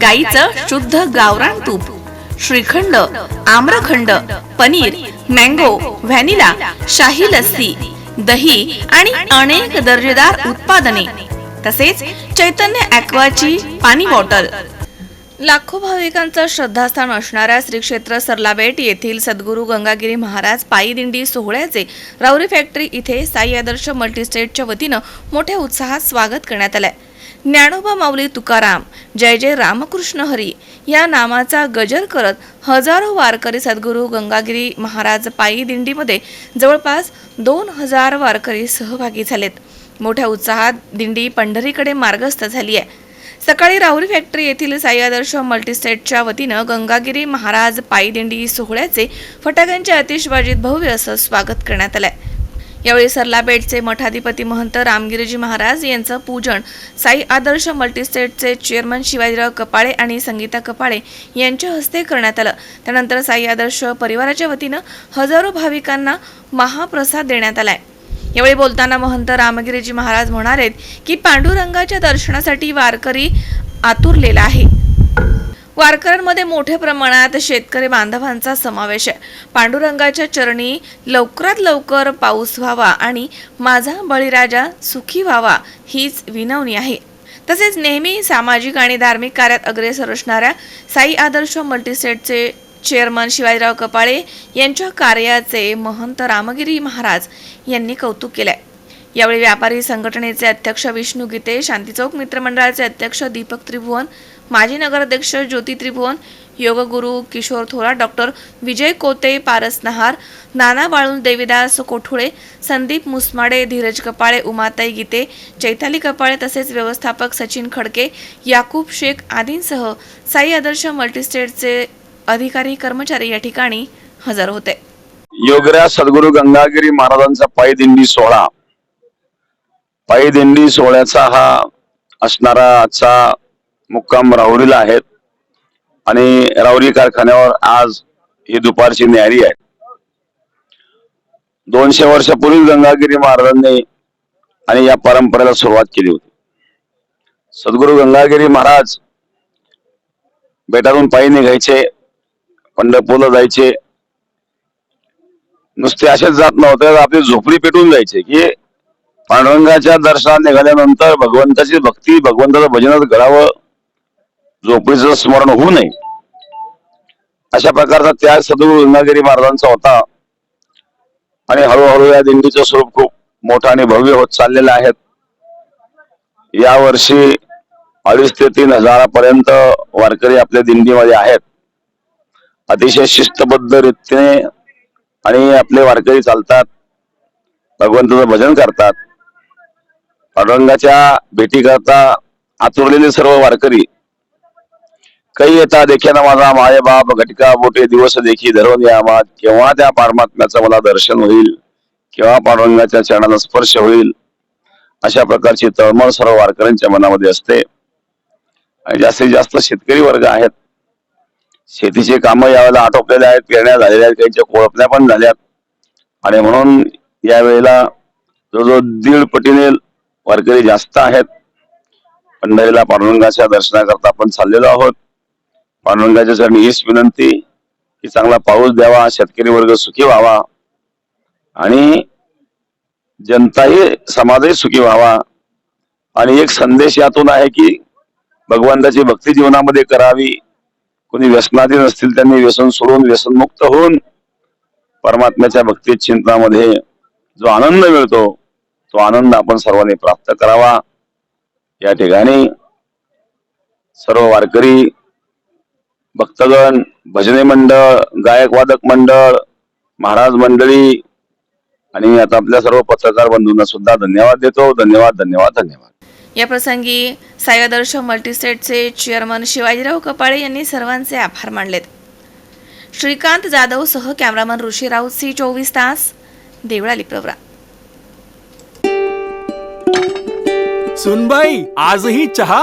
गाईचं शुद्ध गावरान तूप श्रीखंड आम्रखंड पनीर मँगो व्हॅनिला शाही लस्सी दही आणि अनेक दर्जेदार उत्पादने तसेच चैतन्य ॲक्वाची पाणी बॉटल. लाखो भाविकांचं श्रद्धास्थान असणाऱ्या श्री क्षेत्र सरलाबेट येथील सद्गुरू गंगागिरी महाराज पायी दिंडी सोहळ्याचे राऊरी फॅक्टरी इथे साई आदर्श मल्टीस्टेटच्या वतीनं मोठ्या उत्साहात स्वागत करण्यात आलं आहे ज्ञानोबा माऊली तुकाराम जय जय रामकृष्ण हरी या नामाचा गजर करत हजारो वारकरी सद्गुरू गंगागिरी महाराज पायी दिंडीमध्ये जवळपास दोन हजार वारकरी सहभागी झालेत. मोठ्या उत्साहात दिंडी पंढरीकडे मार्गस्थ झाली आहे. सकाळी राहुरी फॅक्टरी येथील साई आदर्श मल्टीस्टेटच्या वतीनं गंगागिरी महाराज पायी दिंडी सोहळ्याचे फटाक्यांच्या आतिषबाजीत भव्य असं स्वागत करण्यात आलं आहे यावेळी सरलाबेटचे मठाधिपती महंत रामगिरीजी महाराज यांचं पूजन. साई आदर्श मल्टीस्टेटचे चेअरमन शिवाजीराव कपाळे आणि संगीता कपाळे यांच्या हस्ते करण्यात आलं. त्यानंतर साई आदर्श परिवाराच्या वतीनं हजारो भाविकांना महाप्रसाद देण्यात आलाय. यावेळी बोलताना महंत रामगिरीजी महाराज म्हणालेत की पांडुरंगाच्या दर्शनासाठी वारकरी आतुरलेला आहे. वारकऱ्यांमध्ये मोठ्या प्रमाणात शेतकरी बांधवांचा समावेश आहे. पांडुरंगाच्या चरणी लवकरात लवकर पाऊस व्हावा आणि माझा बळीराजा सुखी व्हावा हीच विनवणी आहे. तसेच नेहमी सामाजिक आणि धार्मिक कार्यात अग्रेसर असणाऱ्या साई आदर्श मल्टीसेटचे चेअरमन शिवाजीराव कपाळे यांच्या कार्याचे महंत रामगिरी महाराज यांनी कौतुक केलंय. यावेळी व्यापारी संघटनेचे अध्यक्ष विष्णू गीते शांतीचौक मित्रमंडळाचे अध्यक्ष दीपक त्रिभुवन माजी नगराध्यक्ष ज्योती त्रिभुवन योगगुरू किशोर थोरात डॉक्टर विजय कोते पारस नहार नाना बाळून देवीदास कोठुळे संदीप मुसमाडे धीरज कपाळे उमाताई गीते चैताली कपाळे तसेच व्यवस्थापक सचिन खडके याकूब शेख आदींसह साई आदर्श मल्टीस्टेटचे अधिकारी कर्मचारी या ठिकाणी हजर होते. योगऱ्या सद्गुरू गंगागिरी महाराजांचा पायी दिंडी सोहळा. पायी दिंडी सोहळ्याचा हा असणारा आजचा मुक्काम राहुरीला आहेत. आणि राहुरी कारखान्यावर आज ही दुपारची न्यारी आहे. दोनशे वर्षापूर्वी गंगागिरी महाराजांनी आणि या परंपरेला सुरुवात केली होती. सद्गुरू गंगागिरी महाराज बेटातून पायी निघायचे पंढरपूरला जायचे. नुसते असेच जात नव्हते आपली झोपडी पेटून जायचे की पांडुरंगाच्या दर्शनात निघाल्यानंतर भगवंताची भक्ती भगवंताचं भजनात घडावं झोपडीचं स्मरण होऊ नये. अशा प्रकारचा त्याग सद्गुरू गंगागिरी महाराजांचा होता. आणि हळूहळू या दिंडीचं स्वरूप खूप मोठं आणि भव्य होत चाललेलं आहे. या वर्षी अडीच ते तीन हजारापर्यंत वारकरी आपल्या दिंडीमध्ये आहेत. अतिशय शिस्तबद्ध रीतीने आणि आपले वारकरी चालतात. भगवंताचं भजन करतात. पांडुरंगाच्या भेटी करता आतुरलेले सर्व वारकरी काही येता देखेना माझा माय बाप घटका बोटे दिवस देखी धरून यावा केव्हा त्या परमात्म्याचं मला दर्शन होईल? केव्हा पांडुरंगाच्या चरणाला स्पर्श होईल? अशा प्रकारची तळमळ सर्व वारकऱ्यांच्या मनामध्ये असते. आणि जास्तीत जास्त शेतकरी वर्ग आहेत. शेतीचे कामं यावेळेला आटोपलेले आहेत पेरण्या झालेल्या आहेत काहीच्या कोळपण्या पण झाल्यात. आणि म्हणून यावेळेला जवळजवळ दीड पटीने वारकरी जास्त आहेत. पंढरीला पांडुरंगाच्या दर्शनाकरता आपण चाललेलो आहोत. पांडुरंगाच्या चरणी हीच विनंती की चांगला पाऊस द्यावा शेतकरी वर्ग सुखी व्हावा आणि जनताही समाजही सुखी व्हावा. आणि एक संदेश यातून आहे की भगवंताची भक्ती जीवनामध्ये करावी. कोणी व्यसनाधी नसतील त्यांनी व्यसन सोडून व्यसनमुक्त होऊन परमात्म्याच्या भक्ती चिंतनामध्ये जो आनंद मिळतो तो आनंद आपण सर्वांनी प्राप्त करावा. या ठिकाणी सर्व वारकरी भक्तगण भजनी मंडळ गायक वादक मंडळ महाराज मंडळी आणि आता आपल्या सर्व पत्रकार बंधूंना सुद्धा धन्यवाद देतो. धन्यवाद धन्यवाद धन्यवाद. या प्रसंगी सायदर्श मल्टीस्टेटचे चेअरमन शिवाजीराव कपाळे यांनी सर्वांचे आभार मानलेत. श्रीकांत जाधव सह कॅमेरामन ऋषी राऊत सी चोवीस तास देवळाली प्रवरा. सुनबाई आजही चहा